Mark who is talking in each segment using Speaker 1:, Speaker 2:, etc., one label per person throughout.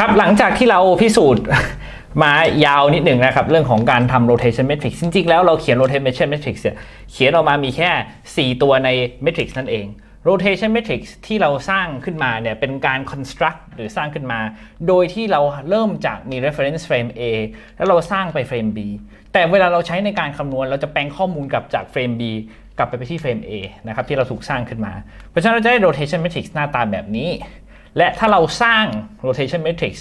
Speaker 1: ครับหลังจากที่เราพิสูจน์มายาวนิดหนึ่งนะครับ เรื่องของการทำ rotation matrix จริงๆ แล้วเราเขียน rotation matrix เนี่ยเขียนออกมามีแค่ 4 ตัวใน matrix นั่นเอง rotation matrix ที่เราสร้างขึ้นมาเนี่ยเป็นการ construct หรือสร้างขึ้นมา โดยที่เราเริ่มจากมี reference frame A แล้วเราสร้างไป frame B แต่เวลาเราใช้ในการคำนวณเราจะแปลงข้อมูลกลับจาก frame B กลับไปไปที่ frame A นะครับที่เราถูกสร้างขึ้นมา เพราะฉะนั้นเราจะได้ rotation matrix หน้าตาแบบนี้ และถ้าเราสร้าง rotation matrix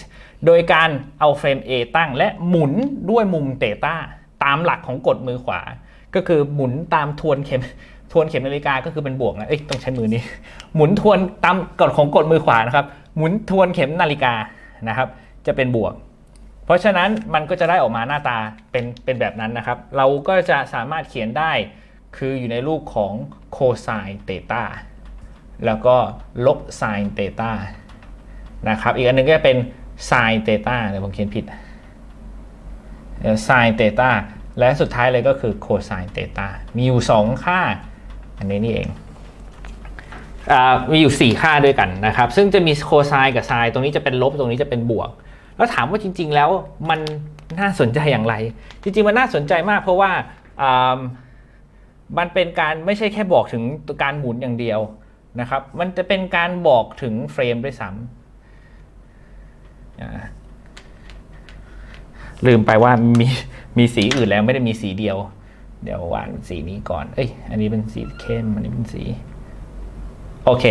Speaker 1: โดยการเอาเฟรม A ตั้งและหมุนด้วยมุมเตต้าตามหลักของกฎมือขวา ก็คือหมุนตามทวนเข็มทวนเข็มนาฬิกาก็คือเป็นบวกนะเอ้ยต้องใช้มือนี้ หมุนทวนตามกฎของกฎมือขวานะครับ หมุนทวนเข็มนาฬิกานะครับ จะเป็นบวก เพราะฉะนั้นมันก็จะได้ออกมาหน้าตาเป็นเป็นแบบนั้นนะครับ เราก็จะสามารถเขียนได้คืออยู่ในรูปของโคไซน์เตต้าแล้วก็ลบไซน์เตต้า นะครับ อีกอันหนึงก็จะเป็นไซน์เตต้าเดี๋ยวผมเขียนผิดไซน์เตต้าและสุดท้ายเลยก็คือโคไซน์เตต้ามีอยู่ 2 ค่า อันนี้นี่เองอมีอยู่ 4 ค่าด้วยกันนะครับ ซึ่งจะมีโคไซน์กับไซน์ตรงนี้จะเป็นลบตรงนี้จะเป็นบวก แล้วถามว่าจริง ๆ แล้วมันน่าสนใจอย่างไร จริง ๆ มันน่าสนใจมากเพราะว่ามันเป็นการไม่ใช่แค่บอกถึงการหมุนอย่างเดียวนะครับ มันจะเป็นการบอกถึงเฟรมด้วยซ้ำ ลืมไปว่ามีมีสีอื่นแล้วไม่ได้มีสีเดียว เดี๋ยววาดสีนี้ก่อน เอ้ย อันนี้เป็นสีเข้ม อันนี้เป็นสี โอเค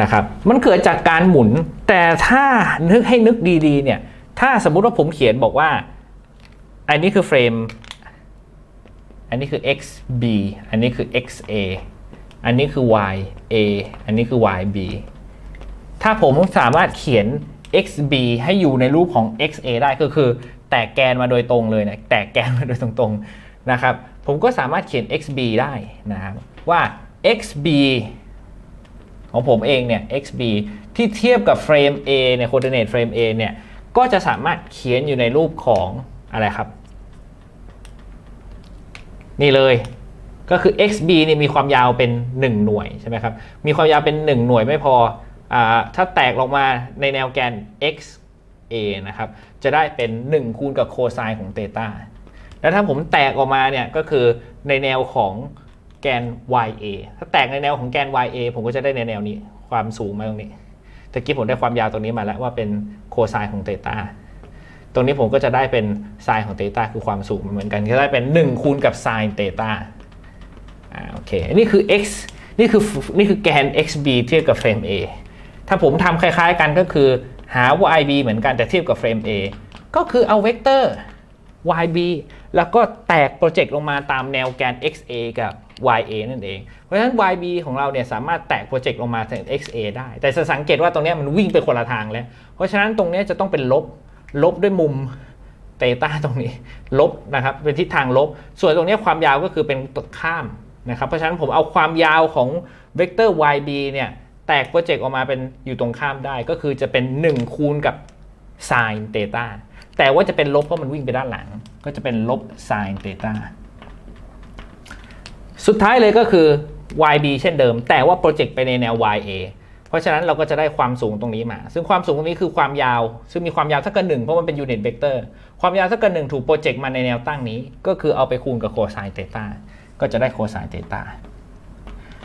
Speaker 1: นะครับ มันเกิดจากการหมุน แต่ถ้านึกให้นึกดีๆ เนี่ย ถ้าสมมุติว่าผมเขียนบอกว่า อันนี้คือเฟรม อันนี้คือ xb อันนี้คือ xa อันนี้คือ ya อันนี้คือ yb ถ้าผมสามารถเขียน xb ให้อยู่ในรูปของ xa ได้ก็คือ แตกแกนมาโดยตรงเลยนะแตกแกนมาโดยตรงๆนะครับผมก็สามารถเขียน xb ได้นะครับว่า xb ของผมเองเนี่ย xb ที่เทียบกับเฟรม a เนี่ย coordinate frame a เนี่ยก็จะสามารถเขียนอยู่ในรูปของอะไรครับ นี่เลยก็คือ xb เนี่ยมีความยาวเป็น 1 หน่วยใช่ไหมครับมีความยาวเป็น 1 หน่วยไม่พอ ถ้าแตกลงมาในแนวแกน x a นะครับ จะได้เป็น 1 คูณกับโคไซน์ของเตต้าแล้วถ้าผมแตกออกมาเนี่ยก็คือในแนวของแกน ya ถ้าแตกในแนวของแกน ya ผมก็จะได้ในแนวนี้ความสูงมาตรงนี้ตะกี้ผมได้ความยาวตรงนี้มาแล้วว่าเป็นโคไซน์ของเตต้าตรงนี้ผมก็จะได้เป็นไซน์ของเตต้าคือความสูงเหมือนกันจะได้เป็น 1 คูณกับไซน์เตต้าอ่าโอเค อันนี้คือ x นี่คือนี่คือแกน xb เทียบกับเฟรม a ถ้าผมทำคล้ายๆกันก็คือหา yb เหมือนกันแต่เทียบกับเฟรม a ก็คือเอาเวกเตอร์ yb แล้วก็แตกโปรเจกต์ลงมาตามแนวแกน xa กับ ya นั่นเอง เพราะฉะนั้น yb ของเราเนี่ยสามารถแตกโปรเจกต์ลงมาถึง xa ได้ แต่จะสังเกตว่าตรงเนี้ยมันวิ่งไปคนละทางแล้ว เพราะฉะนั้นตรงเนี้ยจะต้องเป็นลบ ลบด้วยมุมเตต้าตรงนี้ ลบนะครับเป็นทิศทางลบ ส่วนตรงเนี้ยความยาวก็คือเป็นตข้ามนะครับ เพราะฉะนั้นผมเอาความยาวของเวกเตอร์ yb เนี่ย แตกโปรเจกต์ออกมาเป็นอยู่ตรงข้ามได้ ก็คือจะเป็น1คูณกับ sin เตต้าแต่ว่าจะเป็นลบเพราะมันวิ่งไปด้านหลัง ก็จะเป็นลบ sin เตต้าสุดท้ายเลยก็คือ yb เช่นเดิม แต่ว่าโปรเจกต์ไปในแนว ya เพราะฉะนั้นเราก็จะได้ความสูงตรงนี้มา ซึ่งความสูงตรงนี้คือความยาว ซึ่งมีความยาวเท่ากับหนึ่งเพราะมันเป็นยูนิตเวกเตอร์ความยาวเท่ากับหนึ่งถูกโปรเจกต์มาในแนวตั้งนี้ ก็คือเอาไปคูณกับโคไซน์เตต้าก็จะได้โคไซน์เตต้า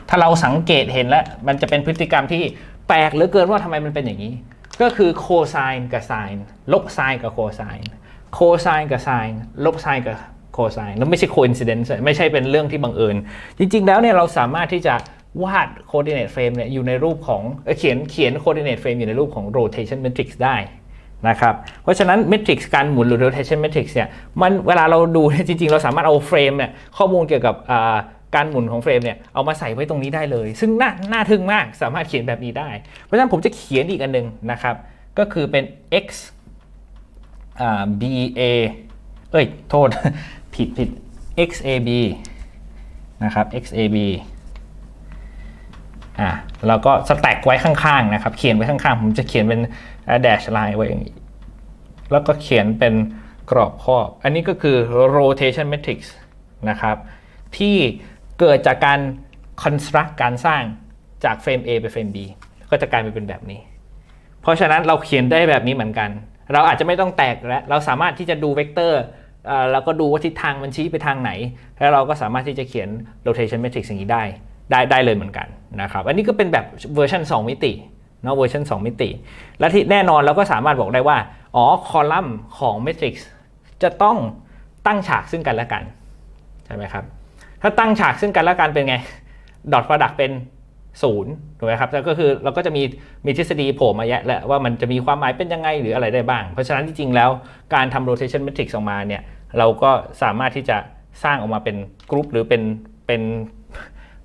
Speaker 1: ถ้าเราสังเกตเห็นแล้ว มันจะเป็นพฤติกรรมที่แปลกเหลือเกินว่าทำไมมันเป็นอย่างนี้ ก็คือโคไซน์กับไซน์ลบไซน์กับโคไซน์โคไซน์กับไซน์ลบไซน์กับโคไซน์แล้วไม่ใช่โคอินซิเดนซ์ไม่ใช่เป็นเรื่องที่บังเอิญ จริง ๆ แล้วเนี่ยเราสามารถที่จะวาด coordinate frame เนี่ยอยู่ในรูปของเขียนเขียน coordinate frame อยู่ในรูปของ rotation matrix ได้นะครับ เพราะฉะนั้น matrix การหมุนหรือ rotation matrix เนี่ย มันเวลาเราดูจริง ๆ เราสามารถเอาเฟรมเนี่ยข้อมูลเกี่ยวกับ การหมุนของเฟรมเนี่ยเอามาใส่ไว้ตรงนี้ได้เลย ซึ่งน่าน่าทึ่งมากสามารถเขียนแบบนี้ได้ เพราะฉะนั้นผมจะเขียนอีกอันหนึงนะครับ ก็คือเป็น x b a เอ้ย โทษ ผิดผิด x a b นะครับ x a b อะแล้วก็สแต็กไว้ข้างๆนะครับ เขียนไว้ข้างๆ ผมจะเขียนเป็นแดชไลน์ไว้อย่างนี้ แล้วก็เขียนเป็นกรอบครอบ อันนี้ก็คือ rotation matrix นะครับ ที่ เกิดจากการ construct การสร้างจากเฟรม A ไปเฟรม B ก็จะกลายเป็นแบบนี้ เพราะฉะนั้นเราเขียนได้แบบนี้เหมือนกัน เราอาจจะไม่ต้องแตกและเราสามารถที่จะดูเวกเตอร์เอ่อแล้วก็ดูว่าทิศทางมันชี้ไปทางไหน แล้วเราก็สามารถที่จะเขียน rotation matrix อย่างนี้ได้ ได้ได้เลยเหมือนกันนะครับ อันนี้ก็เป็นแบบเวอร์ชัน2 มิติเนาะเวอร์ชัน2 มิติ และที่แน่นอนเราก็สามารถบอกได้ว่า อ๋อ คอลัมน์ของ matrix จะต้องตั้งฉากซึ่งกันและกัน ใช่ไหมครับ ถ้าตั้งฉากซึ่งกันและกันเป็นไงดอท product เป็นศูนย์ถูกไหมครับแล้วก็คือเราก็จะมีมีทฤษฎีโผล่มาแยะแล้วว่ามันจะมีความหมายเป็นยังไงหรืออะไรได้บ้าง เพราะฉะนั้นจริงๆแล้วการทำ rotation matrix ออกมาเนี่ยเราก็สามารถที่จะสร้างออกมาเป็นกรุ๊ปหรือเป็นเป็น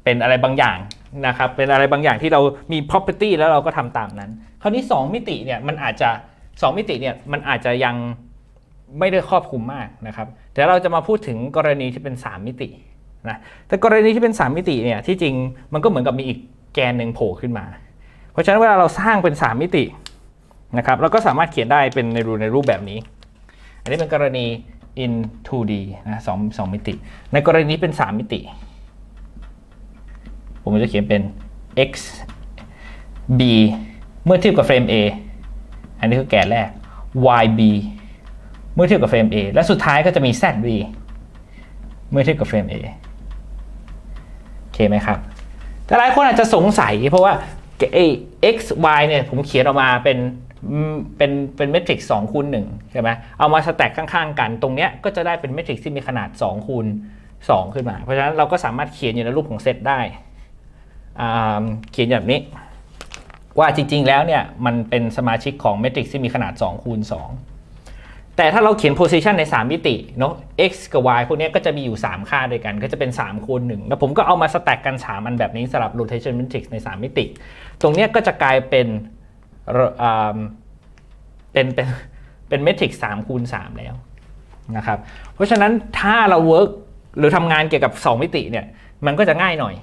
Speaker 1: เป็นอะไรบางอย่างนะครับเป็นอะไรบางอย่างที่เรามี property แล้วเราก็ทำตามนั้น คราวนี้ 2 มิติเนี่ยมันอาจจะ 2 มิติเนี่ยมันอาจจะยังไม่ได้ครอบคลุมมากนะครับเดี๋ยวเราจะมาพูดถึงกรณีที่เป็น 3 มิติ นะแต่กรณีที่เป็น 3 มิติเนี่ยที่จริงมันก็เหมือนกับมีอีกแกนหนึ่งโผล่ขึ้นมา เพราะฉะนั้นเวลาเราสร้างเป็น 3 มิตินะครับเราก็สามารถเขียนได้เป็นในรูในรูปแบบนี้ อันนี้เป็นกรณี in 2D นะสองสองมิติ ในกรณีเป็น 3 มิติ ผมจะเขียนเป็น x b เมื่อเทียบกับเฟรม A อันนี้คือแกนแรก y b เมื่อเทียบกับเฟรม A และสุดท้ายก็จะมี z b เมื่อเทียบกับเฟรม A เคไหมครับ แต่หลายคนอาจจะสงสัยเพราะว่าไอ้ x y เนี่ยผมเขียนออกมาเป็นเป็นเป็นเมทริกซ์2คูณ1ใช่ไหมเอามาสแต็กข้างๆ กัน ตรงเนี้ยก็จะได้เป็นเมทริกซ์ที่มีขนาด2คูณ2ขึ้นมา เพราะฉะนั้นเราก็สามารถเขียนอยู่ในรูปของเซตได้ เขียนแบบนี้ ว่าจริงๆแล้วเนี่ยมันเป็นสมาชิกของเมทริกซ์ที่มีขนาด2คูณ2 แต่ถ้าเราเขียน position ใน 3 มิติเนาะ x กับ y พวกนี้ก็จะมีอยู่ 3 ค่าด้วยกัน ก็จะเป็น3คูณ1แล้วผมก็เอามาสแต็กกัน 3 อันแบบนี้สำหรับ rotation matrix ใน 3 มิติ ตรงนี้ก็จะกลายเป็นเอ่ออ่าเป็นเป็นเป็น matrix 3คูณ3แล้วนะครับ เพราะฉะนั้นถ้าเรา work หรือทำงานเกี่ยวกับ 2 มิติเนี่ยมันก็จะง่ายหน่อย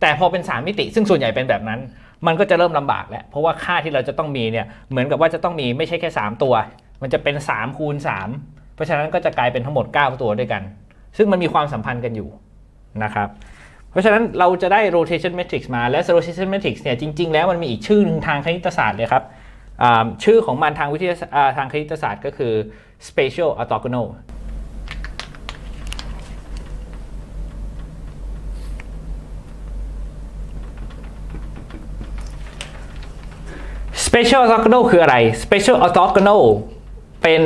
Speaker 1: แต่พอเป็น 3 มิติ ซึ่งส่วนใหญ่เป็นแบบนั้นมันก็จะเริ่มลำบากแล้วเพราะว่าค่าที่เราจะต้องมีเนี่ยเหมือนกับว่าจะต้องมีไม่ใช่แค่ 3 ตัว มันจะเป็น3คูณ3เพราะฉะนั้นก็จะกลายเป็นทั้งหมด 9 ตัวด้วยกัน ซึ่งมันมีความสัมพันธ์กันอยู่นะครับ เพราะฉะนั้นเราจะได้ rotation matrix มาและ rotation matrix เนี่ยจริง ๆ แล้วมันมีอีกชื่อหนึ่งทางคณิตศาสตร์เลยครับชื่อของมันทางวิทยาศาสตร์ทางคณิตศาสตร์ก็คือ spatial orthogonal Special orthogonal คืออะไร Special orthogonal ป็น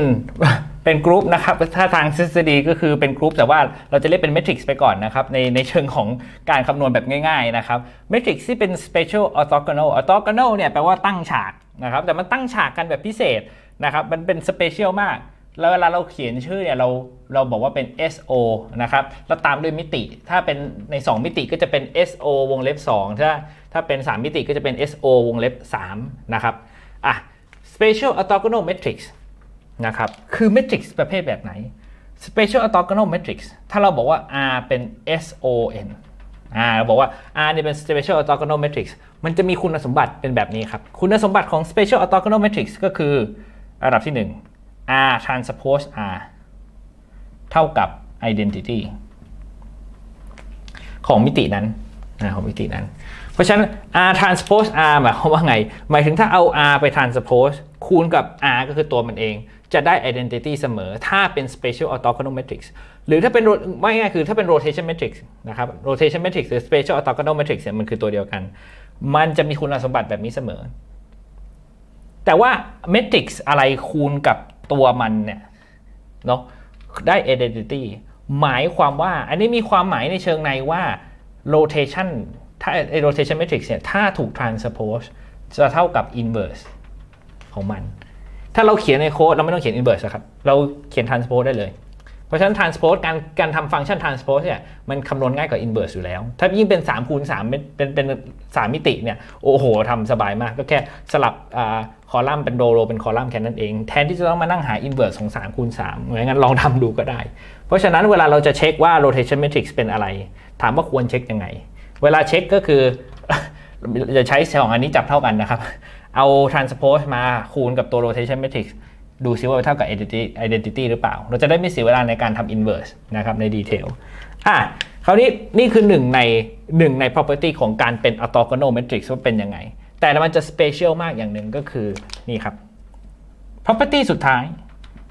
Speaker 1: เป็นกรุ๊ปนะครับ ถ้าทางทฤษฎีก็คือเป็นกรุ๊ปแต่ว่าเราจะเรียกเป็น matrix ไปก่อนนะครับ ในในเชิงของการคำนวณแบบง่ายๆนะครับ matrix ที่เป็น special orthogonal orthogonal เนี่ยแปลว่าตั้งฉากนะครับ แต่มันตั้งฉากกันแบบพิเศษนะครับ มันเป็น special มาก แล้วเวลาเราเขียนชื่อเนี่ยเราเราบอกว่าเป็น SO นะครับ แล้วตามด้วยมิติ ถ้าเป็นใน 2 มิติก็จะเป็น SO วงเล็บ 2 ถ้าถ้าเป็น 3 มิติก็จะเป็น SO วงเล็บ 3 นะครับ อะ spatial orthogonal matrix นะครับ คือ matrix ประเภทแบบไหน spatial orthogonal matrix ถ้าเราบอกว่า R เป็น SON อ่าเราบอกว่า R เนี่ยเป็น spatial orthogonal matrix มันจะมีคุณสมบัติเป็นแบบนี้ครับ คุณสมบัติของ spatial orthogonal matrix ก็คือระดับที่ 1 R transpose R เท่ากับ identity ของมิตินั้นนะของมิตินั้น เพราะฉะนั้น R transpose R หมายความว่าไง หมายถึงถ้าเอา R ไป transpose คูณกับ R ก็คือตัวมันเอง จะได้ identity เสมอ ถ้าเป็น spatial orthogonal matrix หรือถ้าเป็นไม่ง่ายคือถ้าเป็น rotation matrix นะครับ rotation matrix หรือ spatial orthogonal matrix เนี่ยมันคือตัวเดียวกัน มันจะมีคุณสมบัติแบบนี้เสมอ แต่ว่า matrix อะไรคูณกับตัวมันเนี่ยเนาะได้ identity หมายความว่า อันนี้มีความหมายในเชิงในว่า rotation ถ้า rotation matrix เนี่ยถ้าถูก transpose จะเท่ากับ inverse ของมัน ถ้าเราเขียนในโค้ดเราไม่ต้องเขียน inverse อะครับ เราเขียน transpose ได้เลย เพราะฉะนั้น transpose การการทำฟังก์ชัน transpose เนี่ยมันคำนวณง่ายกว่า inverse อยู่แล้ว ถ้ายิ่งเป็น3คูณ3เป็นเป็นเป็นสามมิติเนี่ยโอ้โหทำสบายมาก ก็แค่สลับอ่าคอลัมน์เป็นโรโรเป็นคอลัมน์แค่นั้นเอง แทนที่จะต้องมานั่งหา inverse ของ3คูณ3เหมือนงั้นลองทำดูก็ได้ เพราะฉะนั้นเวลาเราจะเช็คว่า rotation matrix เป็นอะไร ถามว่าควรเช็คยังไง เวลาเช็คก็คือจะใช้สองอันนี้จับเท่ากันนะครับ เอา transpose มาคูณกับตัว rotation matrix ดูซิว่าเท่ากับ identity identity หรือเปล่า เราจะได้ไม่เสียเวลาในการทำ inverse นะครับในดีเทลอะคราวนี้นี่คือหนึ่งในหนึ่งใน property ของการเป็น orthogonal matrix ว่าเป็นยังไง แต่มันจะ special มากอย่างหนึ่งก็คือนี่ครับ property สุดท้าย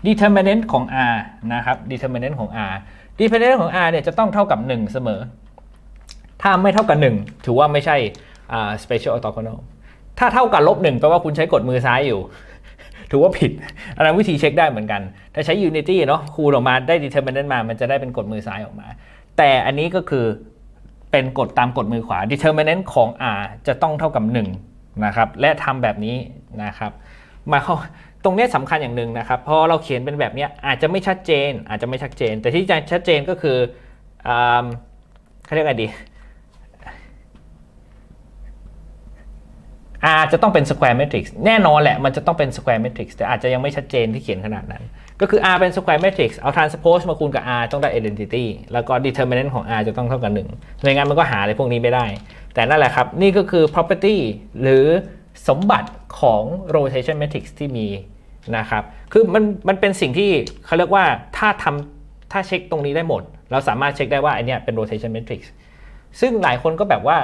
Speaker 1: determinant ของ R นะครับ determinant ของ R determinant ของ R เนี่ยจะต้องเท่ากับ 1 เสมอ ถ้าไม่เท่ากับ 1 ถือว่าไม่ใช่ special orthogonal ถ้าเท่ากับลบ1แปลว่าคุณใช้กดมือซ้ายอยู่ ถือว่าผิด อันนั้นวิธีเช็คได้เหมือนกัน ถ้าใช้ unity เนาะคูณออกมาได้ determinant มา มันจะได้เป็นกดมือซ้ายออกมา แต่อันนี้ก็คือเป็นกฎตามกฎมือขวา determinant ของ R จะต้องเท่ากับ1นะครับ และทำแบบนี้นะครับ มาเข้าตรงนี้สำคัญอย่างหนึ่งนะครับพอเราเขียนเป็นแบบนี้อาจจะไม่ชัดเจน อาจจะไม่ชัดเจน แต่ที่จะชัดเจนก็คือเขาเรียกอะไรดี R จะต้องเป็น square matrix แน่นอนแหละมันจะต้องเป็น square matrix แต่อาจจะยังไม่ชัดเจนที่เขียนขนาดนั้น ก็คือ R เป็น square matrix เอา transpose มาคูณกับ R ต้องได้ identity แล้วก็ determinant ของ R จะต้องเท่ากับ1ไม่งั้นมันก็หาอะไรพวกนี้ไม่ได้ แต่นั่นแหละครับ นี่ก็คือ property หรือสมบัติของ rotation matrix ที่มีนะครับ คือมันมันเป็นสิ่งที่เขาเรียกว่าถ้าทำถ้าเช็คตรงนี้ได้หมด เราสามารถเช็คได้ว่าไอเนี้ยเป็น rotation matrix ซึ่งหลายคนก็แบบว่า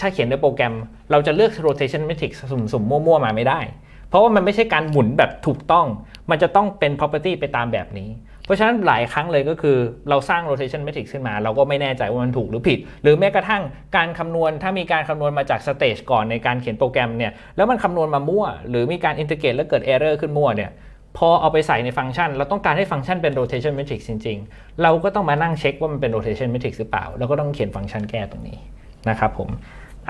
Speaker 1: ถ้าเขียนในโปรแกรม เราจะเลือก rotation matrix สุ่มๆมั่วๆ มาไม่ได้ เพราะว่ามันไม่ใช่การหมุนแบบถูกต้อง มันจะต้องเป็น property ไปตามแบบนี้ เพราะฉะนั้นหลายครั้งเลยก็คือเราสร้าง rotation matrix ขึ้นมา เราก็ไม่แน่ใจว่ามันถูกหรือผิด หรือแม้กระทั่งการคำนวณถ้ามีการคำนวณมาจาก stage ก่อนในการเขียนโปรแกรมเนี่ยแล้วมันคำนวณมามั่ว หรือมีการ integrate แล้วเกิด error ขึ้นมั่วเนี่ย พอเอาไปใส่ในฟังก์ชัน เราต้องการให้ฟังก์ชันเป็น rotation matrix จริง ๆ เราก็ต้องมานั่งเช็คว่ามันเป็น rotation matrix หรือเปล่า แล้วก็ต้องเขียนฟังก์ชันแก้ตรงนี้นะครับผม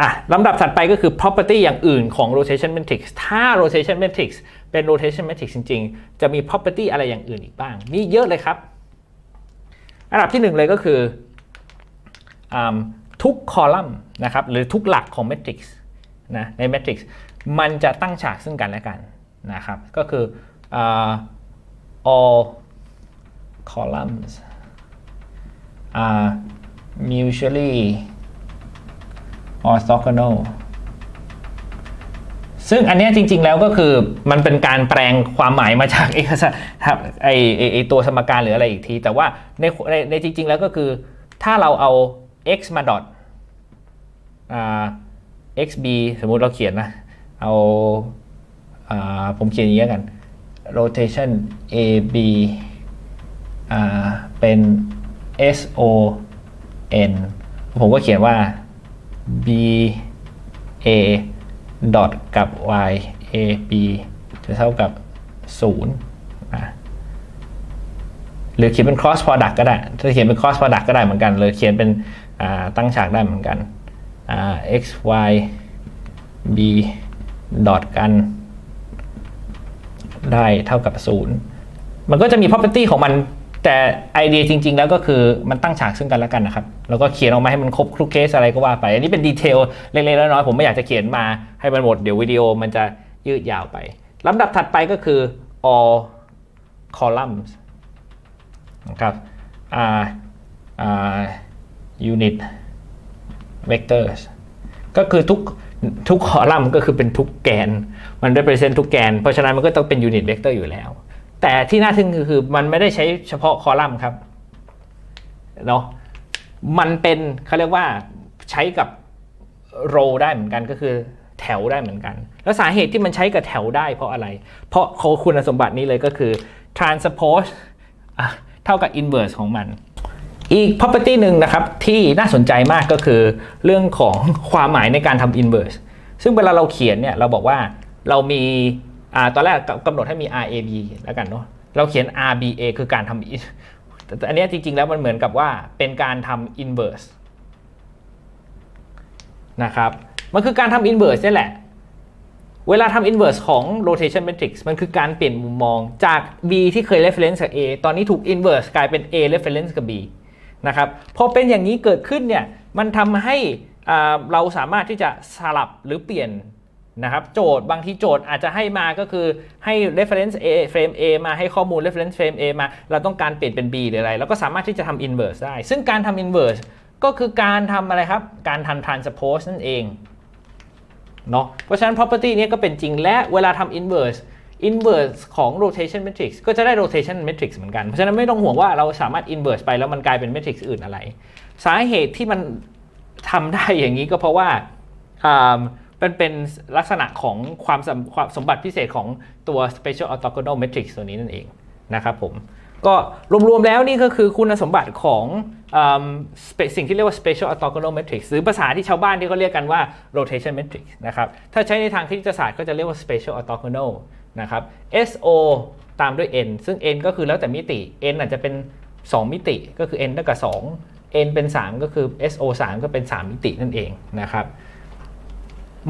Speaker 1: อะลำดับถัดไปก็คือ property อย่างอื่นของ rotation matrix ถ้า rotation matrix เป็น rotation matrix จริง ๆ จะมี property อะไรอย่างอื่นอีกบ้าง มีเยอะเลยครับ อันดับที่หนึ่งเลยก็คืออทุกคอลัมน์นะครับหรือทุกหลักของ matrix นะใน matrix มันจะตั้งฉากซึ่งกันและกันนะครับก็คือ all columns are mutually orthogonal ซึ่งอันเนี้ยจริง ๆ แล้วก็คือมันเป็นการแปลงความหมายมาจากเอกสารไอไอไอตัวสมการหรืออะไรอีกที แต่ว่าในในในจริง ๆ แล้วก็คือถ้าเราเอา x มาดอทอ่า xb สมมุติเราเขียนนะ เอาอาผมเขียนอย่างนี้กัน rotation ab อ่าเป็น so n ผมก็เขียนว่า b a ดอทกับ y a b จะเท่ากับ 0 นะหรือเขียนเป็น cross product ก็ได้ ถ้าเขียนเป็น cross product ก็ได้เหมือนกันเลยเขียนเป็นตั้งฉากได้เหมือนกัน x y b ดอทกัน ได้เท่ากับ 0 มันก็จะมี property ของมัน แต่ไอเดียจริง ๆ แล้วก็คือมันตั้งฉากซึ่งกันและกันนะครับ แล้วก็เขียนออกมาให้มันครบทุกเคสอะไรก็ว่าไป อันนี้เป็นดีเทลเล็กๆน้อยๆผมไม่อยากจะเขียนมาให้มันหมดเดี๋ยววิดีโอมันจะยืดยาวไปลำดับถัดไปก็คือ all columns นะครับ are are unit vectors ก็คือทุก ทุกคอลัมน์ก็คือเป็นทุกแกน มัน represent ทุกแกน เพราะฉะนั้นมันก็ต้องเป็น unit vector อร์อยู่แล้ว แต่ที่น่าทึ่งคือมันไม่ได้ใช้เฉพาะคอลัมน์ครับเนาะมันเป็นเขาเรียกว่าใช้กับ row ได้เหมือนกันก็คือแถวได้เหมือนกัน แล้วสาเหตุที่มันใช้กับแถวได้เพราะอะไร เพราะคุณสมบัตินี้เลยก็คือ transpose เท่ากับ inverse ของมัน อีก property หนึ่งนะครับที่น่าสนใจมากก็คือเรื่องของความหมายในการทำ inverse ซึ่งเวลาเราเขียนเนี่ยเราบอกว่าเรามีอตอนแรกกำหนดให้มี RAB แล้วกันเนาะเราเขียน RBA คือการทำแต่อันนี้จริง ๆ แล้วมันเหมือนกับว่าเป็นการทำ inverse นะครับมันคือการทำ inverse นี่แหละ เวลาทำ inverse ของ rotation matrix มันคือการเปลี่ยนมุมมองจาก B ที่เคย reference กับ A ตอนนี้ถูก inverse กลายเป็น A reference กับ B นะครับพอเป็นอย่างนี้เกิดขึ้นเนี่ยมันทำให้เราสามารถที่จะสลับหรือเปลี่ยนนะครับโจทย์บางทีโจทย์อาจจะให้มาก็คือให้ reference A frame A มาให้ข้อมูล reference frame A มา เราต้องการเปลี่ยนเป็น B หรืออะไร แล้วก็สามารถที่จะทำ inverse ได้ ซึ่งการทำ inverse ก็คือการทำอะไรครับ การทำ transpose นั่นเองเนาะเพราะฉะนั้น property นี้ก็เป็นจริงและเวลาทำ inverse inverse ของ rotation matrix ก็จะได้ rotation matrix เหมือนกัน เพราะฉะนั้นไม่ต้องห่วงว่าเราสามารถ inverse ไปแล้วมันกลายเป็น matrix อื่นอะไร สาเหตุที่มันทำได้อย่างนี้ก็เพราะว่าเป็นเป็นลักษณะของความสมความสมบัติพิเศษของตัว Special Orthogonal Matrix ตัวนี้นั่นเองนะครับผม ก็รวมๆแล้วนี่ก็คือคุณสมบัติของอสิ่งที่เรียกว่า Special Orthogonal Matrix หรือภาษาที่ชาวบ้านที่เขาเรียกกันว่า Rotation Matrix นะครับ ถ้าใช้ในทางคณิตศาสตร์ก็จะเรียกว่า Special Orthogonal นะครับ SO ตามด้วย n ซึ่ง n ก็คือแล้วแต่มิติ n อาจจะเป็น 2 มิติก็คือ n เท่ากับ 2 n เป็น 3 ก็คือ SO 3 ก็เป็น 3 มิตินั่นเองนะครับ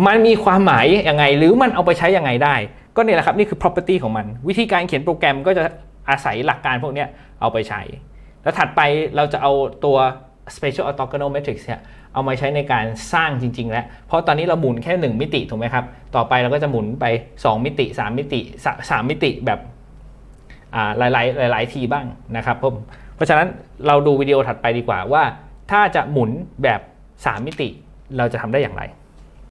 Speaker 1: มันมีความหมายยังไงหรือมันเอาไปใช้ยังไงได้ ก็เนี่ยแหละครับ นี่คือ property ของมัน วิธีการเขียนโปรแกรมก็จะอาศัยหลักการพวกนี้เอาไปใช้ แล้วถัดไปเราจะเอาตัว special orthogonal matrix เนี่ย เอามาใช้ในการสร้างจริง ๆ แล้ว เพราะตอนนี้เราหมุนแค่ 1 มิติถูกไหมครับ ต่อไปเราก็จะหมุนไป 2 มิติ 3 มิติสามมิติแบบอ่าหลายๆหลาย ๆ ทีบ้างนะครับผมเพราะฉะนั้นเราดูวิดีโอถัดไปดีกว่าว่า ถ้าจะหมุนแบบ 3 มิติเราจะทำได้อย่างไร